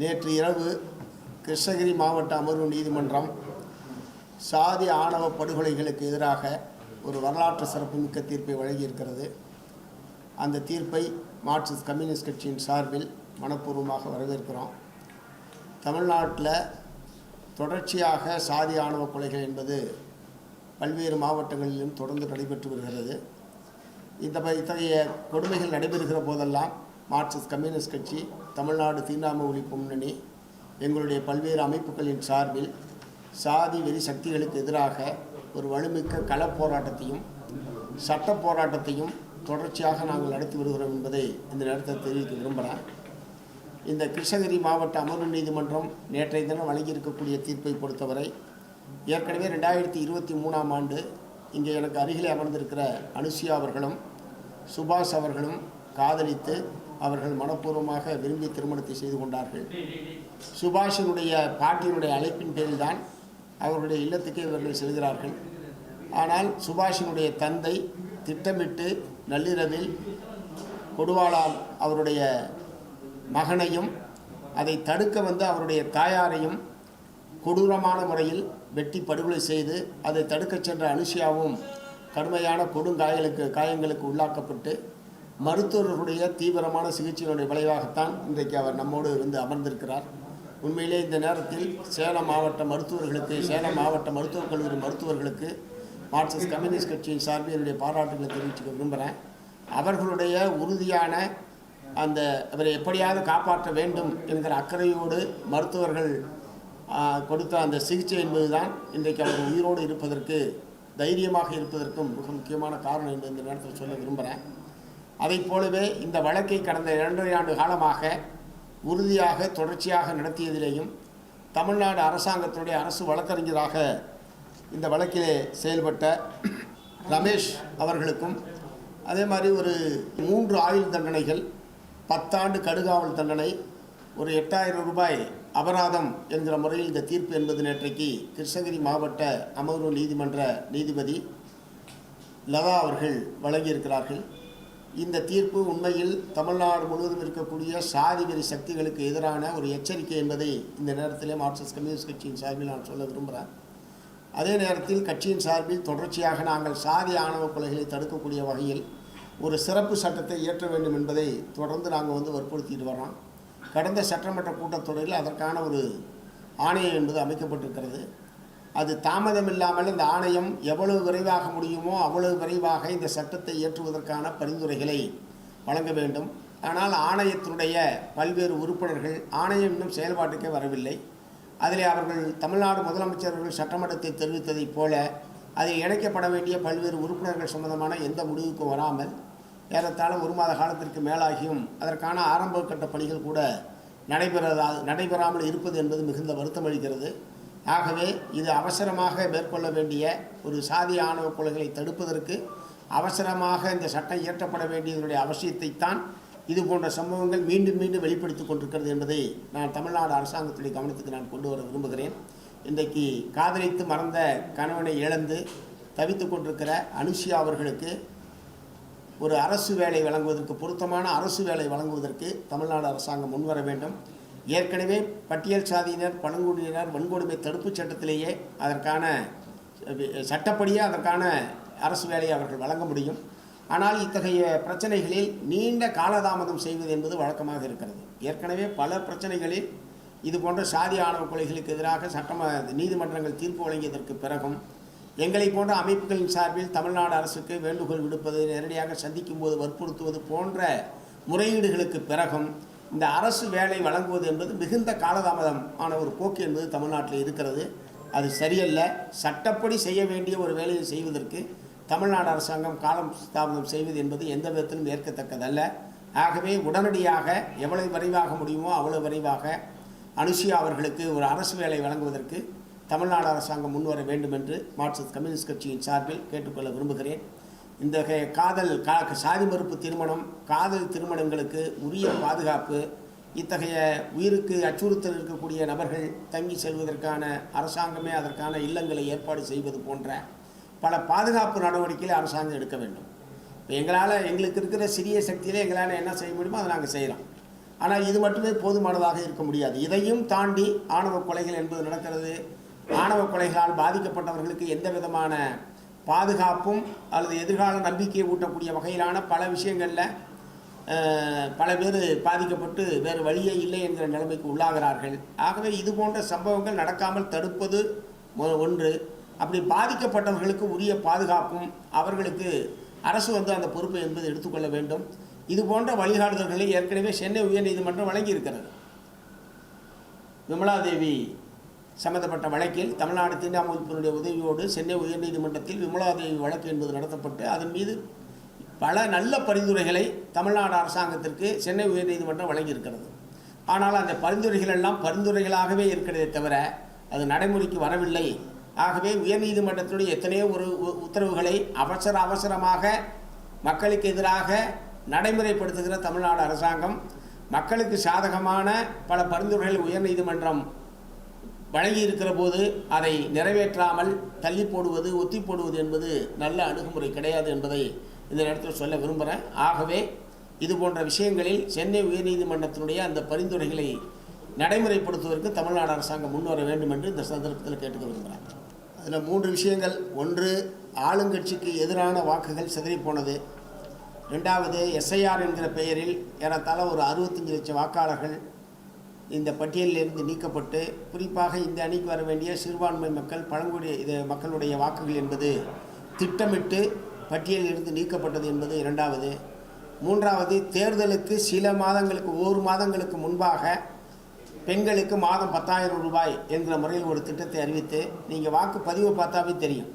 நேற்று இரவு கிருஷ்ணகிரி மாவட்ட அமர்வு நீதிமன்றம் சாதி ஆணவ படுகொலைகளுக்கு எதிராக ஒரு வரலாற்று சிறப்புமிக்க தீர்ப்பை வழங்கியிருக்கிறது. அந்த தீர்ப்பை மார்க்சிஸ்ட் கம்யூனிஸ்ட் கட்சியின் சார்பில் மனப்பூர்வமாக வரவேற்கிறோம். தமிழ்நாட்டில் தொடர்ச்சியாக சாதி ஆணவ கொலைகள் என்பது பல்வேறு மாவட்டங்களிலும் தொடர்ந்து நடைபெற்று வருகிறது. இந்த இத்தகைய கொடுமைகள் நடைபெறுகிற போதெல்லாம் மார்க்சிஸ்ட் கம்யூனிஸ்ட் கட்சி தமிழ்நாடு தீண்டாமை ஒழிப்பு முன்னணி எங்களுடைய பல்வேறு அமைப்புகளின் சார்பில் சாதி வெறி சக்திகளுக்கு எதிராக ஒரு வலுமிக்க களப் போராட்டத்தையும் சட்ட போராட்டத்தையும் தொடர்ச்சியாக நாங்கள் நடத்தி வருகிறோம் என்பதை இந்த நேரத்தில் தெரிவிக்க விரும்புகிறேன். இந்த கிருஷ்ணகிரி மாவட்ட அமர்வு நீதிமன்றம் நேற்றைய தினம் வழங்கியிருக்கக்கூடிய தீர்ப்பை பொறுத்தவரை ஏற்கனவே ரெண்டாயிரத்தி இருபத்தி மூணாம் ஆண்டு இங்கே எனக்கு அருகிலே அமர்ந்திருக்கிற அனுசியா அவர்களும் சுபாஷ் அவர்களும் காதலித்து அவர்கள் மனப்பூர்வமாக விரும்பி திருமணத்தை செய்து கொண்டார்கள். சுபாஷினுடைய பாட்டியினுடைய அழைப்பின் பேரில்தான் அவர்களுடைய இல்லத்துக்கே இவர்கள் செல்கிறார்கள். ஆனால் சுபாஷினுடைய தந்தை திட்டமிட்டு நள்ளிரவில் கொடுவாளால் அவருடைய மகனையும் அதை தடுக்க வந்து அவருடைய தாயாரையும் கொடூரமான முறையில் வெட்டி படுகொலை செய்து அதை தடுக்கச் சென்ற அனுஷியாவும் கடுமையான கொடுங்காயங்களுக்கு காயங்களுக்கு உள்ளாக்கப்பட்டு மருத்துவர்களுடைய தீவிரமான சிகிச்சையினுடைய விளைவாகத்தான் இன்றைக்கு அவர் நம்மோடு வந்து அமர்ந்திருக்கிறார். உண்மையிலே இந்த நேரத்தில் சேலம் மாவட்ட மருத்துவர்களுக்கு சேலம் மாவட்ட மருத்துவக் கல்லூரி மருத்துவர்களுக்கு மார்க்சிஸ்ட் கம்யூனிஸ்ட் கட்சியின் சார்பில் என்னுடைய பாராட்டுகளை தெரிவிச்சுக்க விரும்புகிறேன் அவர்களுடைய உறுதியான அந்த அவரை எப்படியாவது காப்பாற்ற வேண்டும் என்கிற அக்கறையோடு மருத்துவர்கள் கொடுத்த அந்த சிகிச்சை என்பதுதான் இன்றைக்கு அவர் உயிரோடு இருப்பதற்கு தைரியமாக இருப்பதற்கும் மிக முக்கியமான காரணம் என்று இந்த நேரத்தில் சொல்ல விரும்புகிறேன் அதைப் போலவே இந்த வழக்கை கடந்த இரண்டரை ஆண்டு காலமாக உறுதியாக தொடர்ச்சியாக நடத்தியதிலேயும் தமிழ்நாடு அரசாங்கத்தினுடைய அரசு வழக்கறிஞராக இந்த வழக்கிலே செயல்பட்ட ரமேஷ் அவர்களுக்கும் அதே மாதிரி ஒரு மூன்று ஆயுள் தண்டனைகள் பத்தாண்டு கடுகாவல் தண்டனை ஒரு எட்டாயிரம் ரூபாய் அபராதம் என்கிற முறையில் இந்த தீர்ப்பு என்பது நேற்றைக்கு கிருஷ்ணகிரி மாவட்ட அமர்வு நீதிமன்ற நீதிபதி லதா அவர்கள் வழங்கியிருக்கிறார்கள். இந்த தீர்ப்பு உண்மையில் தமிழ்நாடு முழுவதும் இருக்கக்கூடிய சாதி வெறி சக்திகளுக்கு எதிரான ஒரு எச்சரிக்கை என்பதை இந்த நேரத்திலே மார்க்சிஸ்ட் கம்யூனிஸ்ட் கட்சியின் சார்பில் நான் சொல்ல விரும்புகிறேன். அதே நேரத்தில் கட்சியின் சார்பில் தொடர்ச்சியாக நாங்கள் சாதி ஆணவ கொலைகளை தடுக்கக்கூடிய வகையில் ஒரு சிறப்பு சட்டத்தை இயற்ற வேண்டும் என்பதை தொடர்ந்து நாங்கள் வந்து வற்புறுத்திட்டு வரோம் கடந்த சட்டமன்ற கூட்டத்தொடரில் அதற்கான ஒரு ஆணையம் என்பது அமைக்கப்பட்டிருக்கிறது. அது தாமதம் இல்லாமல் இந்த ஆணையம் எவ்வளவு விரைவாக முடியுமோ அவ்வளவு விரைவாக இந்த சட்டத்தை இயற்றுவதற்கான பரிந்துரைகளை வழங்க வேண்டும். ஆனால் ஆணையத்தினுடைய பல்வேறு உறுப்பினர்கள் ஆணையம் இன்னும் செயல்பாட்டுக்கே வரவில்லை. அதில் அவர்கள் தமிழ்நாடு முதலமைச்சர்கள் சட்டமன்றத்தை தெரிவித்ததைப் போல அதில் இணைக்கப்பட வேண்டிய பல்வேறு உறுப்பினர்கள் சம்பந்தமான எந்த முடிவுக்கும் வராமல் ஏறத்தாழ ஒரு மாத காலத்திற்கு மேலாகியும் அதற்கான ஆரம்ப கட்ட பணிகள் கூட நடைபெறதா நடைபெறாமல் இருப்பது என்பது மிகுந்த வருத்தம் அளிக்கிறது. ஆகவே இது அவசரமாக மேற்கொள்ள வேண்டிய ஒரு சாதி ஆணவ கொலைகளை தடுப்பதற்கு அவசரமாக இந்த சட்டம் இயற்றப்பட வேண்டியதனுடைய அவசியத்தைத்தான் இது போன்ற சம்பவங்கள் மீண்டும் மீண்டும் வெளிப்படுத்திக் கொண்டிருக்கிறது என்பதை நான் தமிழ்நாடு அரசாங்கத்துடைய கவனத்துக்கு நான் கொண்டு வர விரும்புகிறேன். இன்றைக்கு காதலித்து மறந்த கணவனை இழந்து தவித்து கொண்டிருக்கிற அனுஷியா அவர்களுக்கு ஒரு அரசு வேலை வழங்குவதற்கு பொருத்தமான அரசு வேலை வழங்குவதற்கு தமிழ்நாடு அரசாங்கம் முன்வர வேண்டும். ஏற்கனவே பட்டியல் சாதியினர் பழங்குடியினர் வன்கொடுமை தடுப்புச் சட்டத்திலேயே அதற்கான சட்டப்படியே அதற்கான அரசு வேலையை அவர்கள் வழங்க முடியும். ஆனால் இத்தகைய பிரச்சனைகளில் நீண்ட காலதாமதம் செய்வது என்பது வழக்கமாக இருக்கிறது. ஏற்கனவே பல பிரச்சனைகளில் இது போன்ற சாதி ஆணவ கொலைகளுக்கு எதிராக சட்டம நீதிமன்றங்கள் தீர்ப்பு வழங்கியதற்கு பிறகும் எங்களை போன்ற அமைப்புகளின் சார்பில் தமிழ்நாடு அரசுக்கு வேண்டுகோள் விடுப்பது நேரடியாக சந்திக்கும் போது வற்புறுத்துவது போன்ற முறையீடுகளுக்கு பிறகும் இந்த அரசு வேலை வழங்குவது என்பது மிகுந்த காலதாமதம் ஆன ஒரு போக்கு என்பது தமிழ்நாட்டில் இருக்கிறது. அது சரியல்ல. சட்டப்படி செய்ய வேண்டிய ஒரு வேலையை செய்வதற்கு தமிழ்நாடு அரசாங்கம் காலம் தாமதம் செய்வது என்பது எந்த விதத்திலும் ஏற்கத்தக்கதல்ல. ஆகவே உடனடியாக எவ்வளவு விரைவாக முடியுமோ அவ்வளவு விரைவாக அனுஷியா அவர்களுக்கு ஒரு அரசு வேலை வழங்குவதற்கு தமிழ்நாடு அரசாங்கம் முன்வர வேண்டும் என்று மார்க்சிஸ்ட் கம்யூனிஸ்ட் கட்சியின் சார்பில் கேட்டுக்கொள்ள விரும்புகிறேன். இந்த காதல் கா சாதி மறுப்பு திருமணம் காதல் திருமணங்களுக்கு உரிய பாதுகாப்பு இத்தகைய உயிருக்கு அச்சுறுத்தல் இருக்கக்கூடிய நபர்கள் தங்கி செல்வதற்கான அரசாங்கமே அதற்கான இல்லங்களை ஏற்பாடு செய்வது போன்ற பல பாதுகாப்பு நடவடிக்கைகளை அரசாங்கம் எடுக்க வேண்டும். இப்போ எங்களால் எங்களுக்கு இருக்கிற சிறிய சக்தியிலே எங்களால் என்ன செய்ய முடியுமோ அதை நாங்கள் செய்கிறோம் ஆனால் இது மட்டுமே போதுமானதாக இருக்க முடியாது. இதையும் தாண்டி ஆணவ கொலைகள் என்பது நடக்கிறது. ஆணவ கொலைகளால் பாதிக்கப்பட்டவர்களுக்கு எந்த விதமான பாதுகாப்பும் அல்லது எதிர்கால நம்பிக்கையை ஊட்டக்கூடிய வகையிலான பல விஷயங்களில் பல பேர் பாதிக்கப்பட்டு வேறு வழியே இல்லை என்கிற நிலைமைக்கு உள்ளாகிறார்கள். ஆகவே இது போன்ற சம்பவங்கள் நடக்காமல் தடுப்பது ஒன்று. அப்படி பாதிக்கப்பட்டவர்களுக்கு உரிய பாதுகாப்பும் அவர்களுக்கு அரசு வந்து அந்த பொறுப்பை என்பது எடுத்துக்கொள்ள வேண்டும். இது போன்ற வழிகாட்டுதல்களை ஏற்கனவே சென்னை உயர்நீதிமன்றம் வழங்கியிருக்கிறது. விமலாதேவி சம்பந்தப்பட்ட வழக்கில் தமிழ்நாடு தீண்டாமைப்பினுடைய உதவியோடு சென்னை உயர்நீதிமன்றத்தில் விமலாதேவி வழக்கு என்பது நடத்தப்பட்டு அதன் மீது பல நல்ல பரிந்துரைகளை தமிழ்நாடு அரசாங்கத்திற்கு சென்னை உயர்நீதிமன்றம் வழங்கியிருக்கிறது. ஆனால் அந்த பரிந்துரைகள் எல்லாம் பரிந்துரைகளாகவே இருக்கிறதே தவிர அது நடைமுறைக்கு வரவில்லை. ஆகவே உயர்நீதிமன்றத்தினுடைய எத்தனையோ ஒரு உ- உத்தரவுகளை அவசர அவசரமாக மக்களுக்கு எதிராக நடைமுறைப்படுத்துகிற தமிழ்நாடு அரசாங்கம் மக்களுக்கு சாதகமான பல பரிந்துரைகளை உயர்நீதிமன்றம் வழங்கி இருக்கிற போது அதை நிறைவேற்றாமல் தள்ளி போடுவது ஒத்தி போடுவது என்பது நல்ல அணுகுமுறை கிடையாது என்பதை இந்த நேரத்தில் சொல்ல விரும்புகிறேன் ஆகவே இது போன்ற விஷயங்களில் சென்னை உயர்நீதிமன்றத்தினுடைய அந்த பரிந்துரைகளை நடைமுறைப்படுத்துவதற்கு தமிழ்நாடு அரசாங்கம் முன்வர வேண்டும் என்று இந்த சந்தர்ப்பத்தில் கேட்டுக்க விரும்புகிறேன் அதில் மூன்று விஷயங்கள். ஒன்று ஆளுங்கட்சிக்கு எதிரான வாக்குகள் சிதறிப்போனது. ரெண்டாவது எஸ்ஐஆர் என்கிற பெயரில் ஏறத்தாழ ஒரு அறுபத்தஞ்சு லட்சம் வாக்காளர்கள் இந்த பட்டியலிலிருந்து நீக்கப்பட்டு குறிப்பாக இந்த அணிக்கு வர வேண்டிய சிறுபான்மை மக்கள் பழங்குடி இது மக்களுடைய வாக்குகள் என்பது திட்டமிட்டு பட்டியலிலிருந்து நீக்கப்பட்டது என்பது இரண்டாவது. மூன்றாவது தேர்தலுக்கு சில மாதங்களுக்கு ஒரு மாதங்களுக்கு முன்பாக பெண்களுக்கு மாதம் பத்தாயிரம் ரூபாய் என்கிற முறையில் ஒரு திட்டத்தை அறிவித்து நீங்கள் வாக்கு பதிவு பார்த்தாவே தெரியும்.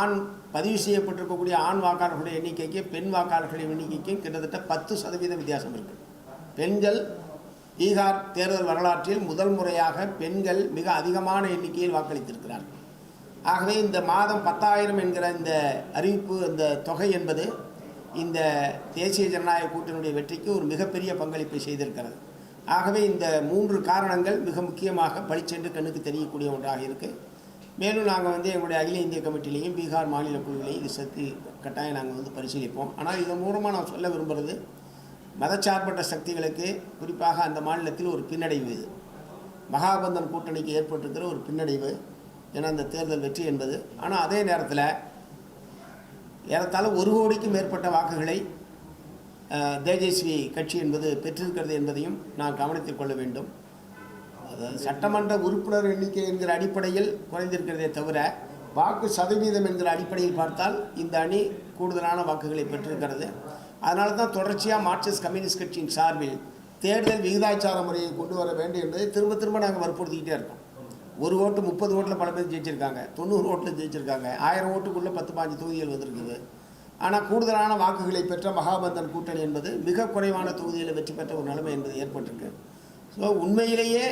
ஆண் பதிவு செய்யப்பட்டிருக்கக்கூடிய ஆண் வாக்காளர்களுடைய எண்ணிக்கைக்கு பெண் வாக்காளர்களுடைய எண்ணிக்கைக்கும் கிட்டத்தட்ட பத்து சதவீத வித்தியாசம் இருக்குது பெண்கள் பீகார் தேர்தல் வரலாற்றில் முதல் முறையாக பெண்கள் மிக அதிகமான எண்ணிக்கையில் வாக்களித்திருக்கிறார்கள் ஆகவே இந்த மாதம் பத்தாயிரம் என்கிற இந்த அறிவிப்பு இந்த தொகை என்பது இந்த தேசிய ஜனநாயக கூட்டணியுடைய வெற்றிக்கு ஒரு மிகப்பெரிய பங்களிப்பை செய்திருக்கிறது. ஆகவே இந்த மூன்று காரணங்கள் மிக முக்கியமாக பளிச்சென்று கண்ணுக்கு தெரியக்கூடிய ஒன்றாக இருக்குது மேலும் நாங்கள் வந்து எங்களுடைய அகில இந்திய கமிட்டிலையும் பீகார் மாநில குழுவிலையும் இது சக்தி கட்டாயம் நாங்கள் வந்து பரிசீலிப்போம். ஆனால் இதன் மூலமாக நான் சொல்ல விரும்புகிறது மதச்சார்பற்ற சக்திகளுக்கு குறிப்பாக அந்த மாநிலத்தில் ஒரு பின்னடைவு. இது மகாபந்தன் கூட்டணிக்கு ஏற்பட்டிருக்கிற ஒரு பின்னடைவு. ஏன்னா அந்த தேர்தல் வெற்றி என்பது. ஆனால் அதே நேரத்தில் ஏறத்தாழ ஒரு கோடிக்கும் மேற்பட்ட வாக்குகளை தேஜஸ்வி கட்சி என்பது பெற்றிருக்கிறது என்பதையும் நான் கவனத்தில் கொள்ள வேண்டும். அதாவது சட்டமன்ற உறுப்பினர் எண்ணிக்கை என்கிற அடிப்படையில் குறைந்திருக்கிறதே தவிர வாக்கு சதவீதம் என்கிற அடிப்படையில் பார்த்தால் இந்த அணி கூடுதலான வாக்குகளை பெற்றிருக்கிறது. அதனால தான் தொடர்ச்சியாக மார்க்சிஸ்ட் கம்யூனிஸ்ட் கட்சியின் சார்பில் தேர்தல் விகிதாச்சார முறையை கொண்டு வர வேண்டும் என்பதை திரும்ப திரும்ப நாங்கள் வற்புறுத்திக்கிட்டே இருக்கோம். ஒரு ஓட்டு முப்பது ஓட்டில் பல பேர் ஜெயிச்சிருக்காங்க. தொண்ணூறு ஓட்டில் ஜெயிச்சிருக்காங்க. ஆயிரம் ஓட்டுக்குள்ளே பத்து பாஞ்சு தொகுதிகள் வந்திருக்குது. ஆனால் கூடுதலான வாக்குகளை பெற்ற மகாபந்தன் கூட்டணி என்பது மிக குறைவான தொகுதியில் வெற்றி பெற்ற ஒரு நிலைமை என்பது ஏற்பட்டிருக்கு. ஸோ உண்மையிலேயே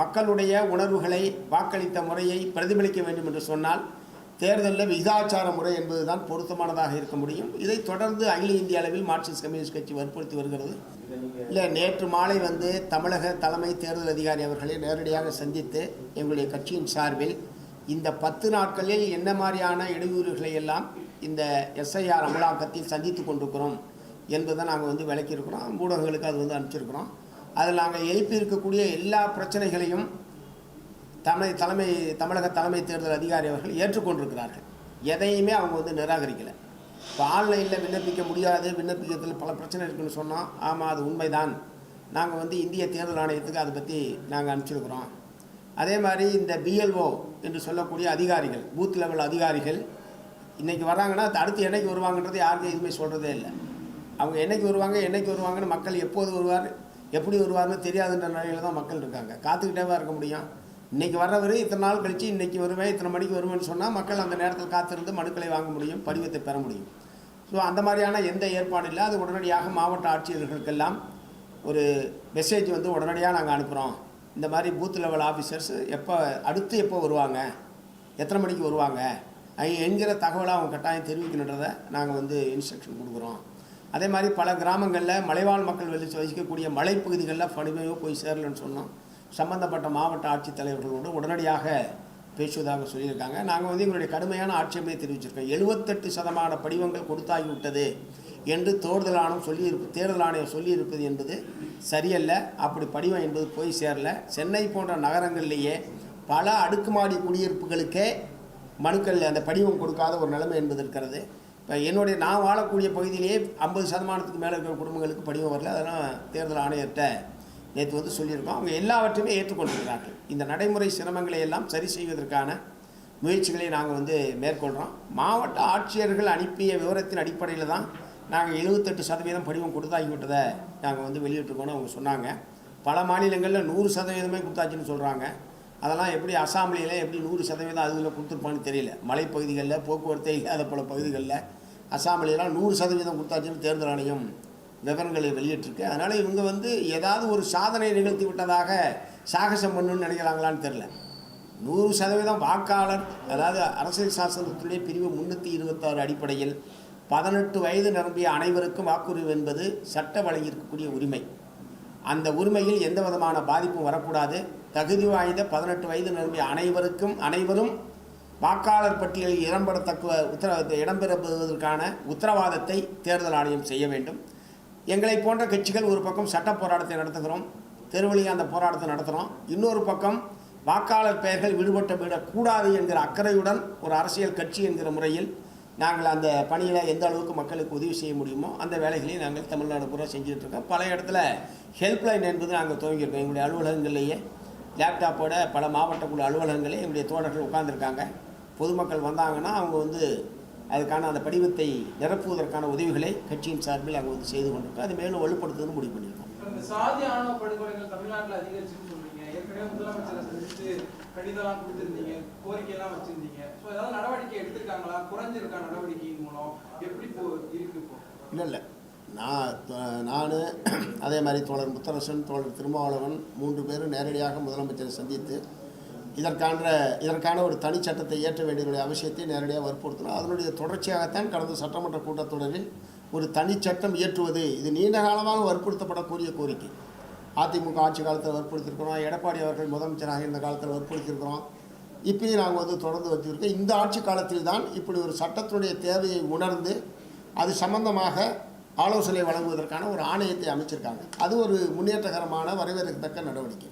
மக்களுடைய உணர்வுகளை வாக்களித்த முறையை பிரதிபலிக்க வேண்டும் என்று சொன்னால் தேர்தலில் விகிதாச்சார முறை என்பதுதான் பொருத்தமானதாக இருக்க முடியும். இதை தொடர்ந்து அகில இந்திய அளவில் மார்க்சிஸ்ட் கம்யூனிஸ்ட் கட்சி வற்புறுத்தி வருகிறது. இல்லை நேற்று மாலை வந்து தமிழக தலைமை தேர்தல் அதிகாரி அவர்களை நேரடியாக சந்தித்து எங்களுடைய கட்சியின் சார்பில் இந்த பத்து நாட்களில் என்ன மாதிரியான இடையூறுகளை எல்லாம் இந்த எஸ்ஐஆர் அமலாக்கத்தில் சந்தித்து கொண்டிருக்கிறோம் என்பதை நாங்கள் வந்து விளக்கியிருக்கிறோம். ஊடகங்களுக்கு அது வந்து அனுப்பிச்சிருக்கிறோம். அதில் நாங்கள் எழுப்பியிருக்கக்கூடிய எல்லா பிரச்சனைகளையும் தமிழ் தலைமை தமிழக தலைமை தேர்தல் அதிகாரி அவர்கள் ஏற்றுக்கொண்டிருக்கிறார்கள். எதையுமே அவங்க வந்து நிராகரிக்கலை. இப்போ ஆன்லைனில் விண்ணப்பிக்க முடியாது விண்ணப்பிக்கிறதுல பல பிரச்சனை இருக்குன்னு சொன்னால் ஆமாம் அது உண்மைதான். நாங்கள் வந்து இந்திய தேர்தல் ஆணையத்துக்கு அதை பற்றி நாங்கள் அனுப்பிச்சிருக்கிறோம். அதே மாதிரி இந்த பிஎல்ஓ என்று சொல்லக்கூடிய அதிகாரிகள் பூத் லெவல் அதிகாரிகள் இன்றைக்கி வராங்கன்னா அடுத்து என்னைக்கு வருவாங்கன்றது யாருக்கும் எதுவுமே சொல்கிறதே இல்லை. அவங்க என்றைக்கு வருவாங்க என்னைக்கு வருவாங்கன்னு மக்கள் எப்போது வருவார் எப்படி வருவார்னு தெரியாதுன்ற நிலையில் தான் மக்கள் இருக்காங்க. காத்துக்கிட்டேவா இருக்க முடியும். இன்றைக்கி வர்றவர் இத்தனை நாள் கழித்து இன்றைக்கி வருவேன் இத்தனை மணிக்கு வருவேன்னு சொன்னால் மக்கள் அந்த நேரத்தில் காத்திருந்து மனுக்களை வாங்க முடியும் படிவத்தை பெற முடியும். ஸோ அந்த மாதிரியான எந்த ஏற்பாடும் இல்லை. அது உடனடியாக மாவட்ட ஆட்சியர்களுக்கெல்லாம் ஒரு மெசேஜ் வந்து உடனடியாக நாங்கள் அனுப்புகிறோம் இந்த மாதிரி பூத் லெவல் ஆஃபீஸர்ஸ் எப்போ அடுத்து எப்போ வருவாங்க? எத்தனை மணிக்கு வருவாங்க? என்கிற தகவலை அவங்க கட்டாயம் தெரிவிக்கணுன்றதை நாங்கள் வந்து இன்ஸ்ட்ரக்ஷன் கொடுக்குறோம். அதே மாதிரி பல கிராமங்களில் மலைவாழ் மக்கள் வெளி வசிக்கக்கூடிய மலைப்பகுதிகளில் பணிமையோ போய் சேரலன்னு சொன்னோம். சம்பந்தப்பட்ட மாவட்ட ஆட்சித்தலைவர்களோடு உடனடியாக பேசுவதாக சொல்லியிருக்காங்க. நாங்கள் வந்து எங்களுடைய கடுமையான ஆட்சேபனை தெரிவிச்சிருக்கோம். எழுபத்தெட்டு சதமான படிவங்கள் கொடுத்தாகிவிட்டது என்று தேர்தல் ஆணையம் சொல்லியிருப்பு தேர்தல் ஆணையம் சொல்லியிருப்பது என்பது சரியல்ல. அப்படி படிவம் என்பது போய் சேரல. சென்னை போன்ற நகரங்களிலேயே பல அடுக்குமாடி குடியிருப்புகளுக்கே மனுக்கள் அந்த படிவம் கொடுக்காத ஒரு நிலைமை என்பது இருக்கிறது. இப்போ என்னுடைய நான் வாழக்கூடிய பகுதியிலேயே ஐம்பது சதமானத்துக்கு மேலே இருக்கிற குடும்பங்களுக்கு படிவம் வரல. அதெல்லாம் தேர்தல் ஆணையர்கிட்ட நேற்று வந்து சொல்லியிருக்கோம். அவங்க எல்லாவற்றையுமே ஏற்றுக்கொண்டிருக்கிறார்கள். இந்த நடைமுறை சிரமங்களை எல்லாம் சரி செய்வதற்கான முயற்சிகளை நாங்கள் வந்து மேற்கொள்கிறோம் மாவட்ட ஆட்சியர்கள் அனுப்பிய விவரத்தின் அடிப்படையில் தான் நாங்கள் எழுபத்தெட்டு சதவீதம் படிவம் கொடுத்தாகிவிட்டதை நாங்கள் வந்து வெளியிட்டிருக்கோன்னு அவங்க சொன்னாங்க. பல மாநிலங்களில் நூறு சதவீதமே கொடுத்தாச்சுன்னு சொல்கிறாங்க அதெல்லாம் எப்படி அசாம்பிளியில் எப்படி நூறு சதவீதம் அதில் கொடுத்துருப்பான்னு தெரியல. மலைப்பகுதிகளில் போக்குவரத்தே இல்லாத பல பகுதிகளில் அசாம்பிளியெல்லாம் நூறு சதவீதம் கொடுத்தாச்சுன்னு தேர்தல் ஆணையம் விவரங்களை வெளியிட்டிருக்கு. அதனால் இவங்க வந்து ஏதாவது ஒரு சாதனை நிகழ்த்தி விட்டதாக சாகசம் பண்ணுன்னு நினைக்கிறாங்களான்னு தெரில நூறு சதவீதம் வாக்காளர் அதாவது அரசியல் சாசனத்துடைய பிரிவு முன்னூற்றி இருபத்தாறு அடிப்படையில் பதினெட்டு வயது நிரம்பிய அனைவருக்கும் வாக்குரிமை என்பது சட்ட வழங்கியிருக்கக்கூடிய உரிமை. அந்த உரிமையில் எந்த விதமான பாதிப்பும் வரக்கூடாது. தகுதி வாய்ந்த பதினெட்டு வயது நிரம்பிய அனைவருக்கும் அனைவரும் வாக்காளர் பட்டியலில் இடம்பெறத்தக்க உத்தர இடம்பெறுவதற்கான உத்தரவாதத்தை தேர்தல் ஆணையம் செய்ய வேண்டும். எங்களை போன்ற கட்சிகள் ஒரு பக்கம் சட்ட போராட்டத்தை நடத்துகிறோம் தெருவழியாக அந்த போராட்டத்தை நடத்துகிறோம் இன்னொரு பக்கம் வாக்காளர் பெயர்கள் விடுபட்டு விடக்கூடாது என்கிற அக்கறையுடன் ஒரு அரசியல் கட்சி என்கிற முறையில் நாங்கள் அந்த பணியில் எந்த அளவுக்கு மக்களுக்கு உதவி செய்ய முடியுமோ அந்த வேலைகளையும் நாங்கள் தமிழ்நாடு பூரா செஞ்சுட்டு பல இடத்துல ஹெல்ப்லைன் என்பது நாங்கள் துவங்கியிருக்கோம். எங்களுடைய அலுவலகங்கள்லேயே லேப்டாப்போட பல மாவட்ட குழு அலுவலகங்களே எங்களுடைய தோழர்கள் உட்காந்துருக்காங்க பொதுமக்கள் வந்தாங்கன்னா அவங்க வந்து அதுக்கான அந்த படிவத்தை நிரப்புவதற்கான உதவிகளை கட்சியின் சார்பில் அங்கே வந்து செய்து கொண்டிருக்கோம். அது மேலும் வலுப்படுத்துன்னு முடிவு பண்ணியிருக்கோம். சாதி ஆணவ படுகொலைகள் தமிழ்நாட்டுல அதிகரிச்சுன்னு சொல்றீங்க ஏற்கனவே முதலமைச்சரை சந்திச்சு கடிதம்லாம் கொடுத்திருந்தீங்க கோரிக்கை எல்லாம் வச்சிருந்தீங்க. ஸோ ஏதாவது நடவடிக்கை எடுத்திருக்காங்களா? குறைஞ்சிருக்கா நடவடிக்கையின் மூலம்? எப்படி இப்போ இருக்கு இப்போ? இல்லை இல்லை. நான் நான் அதே மாதிரி தோழர் முத்தரசன் தோழர் திருமாவளவன் மூன்று பேரும் நேரடியாக முதலமைச்சரை சந்தித்து இதற்கான இதற்கான ஒரு தனி சட்டத்தை இயற்ற வேண்டியதுடைய அவசியத்தை நேரடியாக வற்புறுத்தினோம். அதனுடைய தொடர்ச்சியாகத்தான் கடந்த சட்டமன்ற கூட்டத்தொடரில் ஒரு தனி சட்டம் இயற்றுவது இது நீண்ட காலமாக வற்புறுத்தப்படக்கூடிய கோரிக்கை. அதிமுக ஆட்சி காலத்தில் வற்புறுத்திருக்கிறோம். எடப்பாடி அவர்கள் முதலமைச்சராக இருந்த காலத்தில் வற்புறுத்திருக்கிறோம் இப்பயும் நாங்கள் வந்து தொடர்ந்து வச்சுருக்கோம். இந்த ஆட்சி காலத்தில் தான் இப்படி ஒரு சட்டத்தினுடைய தேவையை உணர்ந்து அது சம்பந்தமாக ஆலோசனை வழங்குவதற்கான ஒரு ஆணையத்தை அமைச்சிருக்காங்க. அது ஒரு முன்னேற்றகரமான வரவேற்கத்தக்க நடவடிக்கை.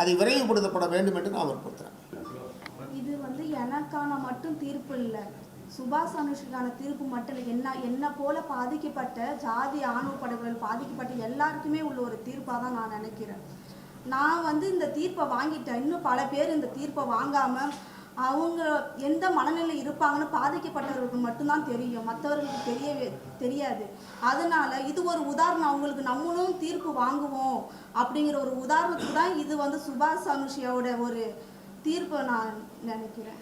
அது விரைவுபடுத்தப்பட வேண்டும் என்று நான் வற்புறுத்துறேன். இது வந்து எனக்கான மட்டும் தீர்ப்பு இல்லை. சுபாஷ் அனுஷுக்கான தீர்ப்பு மட்டும் இல்லை. என்ன என்ன போல பாதிக்கப்பட்ட ஜாதி ஆணவ படுகொலை பாதிக்கப்பட்ட எல்லாருக்குமே உள்ள ஒரு தீர்ப்பாக தான் நான் நினைக்கிறேன். நான் வந்து இந்த தீர்ப்பை வாங்கிட்டேன். இன்னும் பல பேர் இந்த தீர்ப்பை வாங்காம அவங்க எந்த மனநிலை இருப்பாங்கன்னு பாதிக்கப்பட்டவர்களுக்கு மட்டும்தான் தெரியும். மற்றவர்களுக்கு தெரியவே தெரியாது. அதனால இது ஒரு உதாரணம். அவங்களுக்கு நம்மளும் தீர்ப்பு வாங்குவோம் அப்படிங்கிற ஒரு உதாரணத்துக்கு தான் இது வந்து சுபாஷ் சனுஷியாவோட ஒரு தீர்ப்பை நான் நினைக்கிறேன்.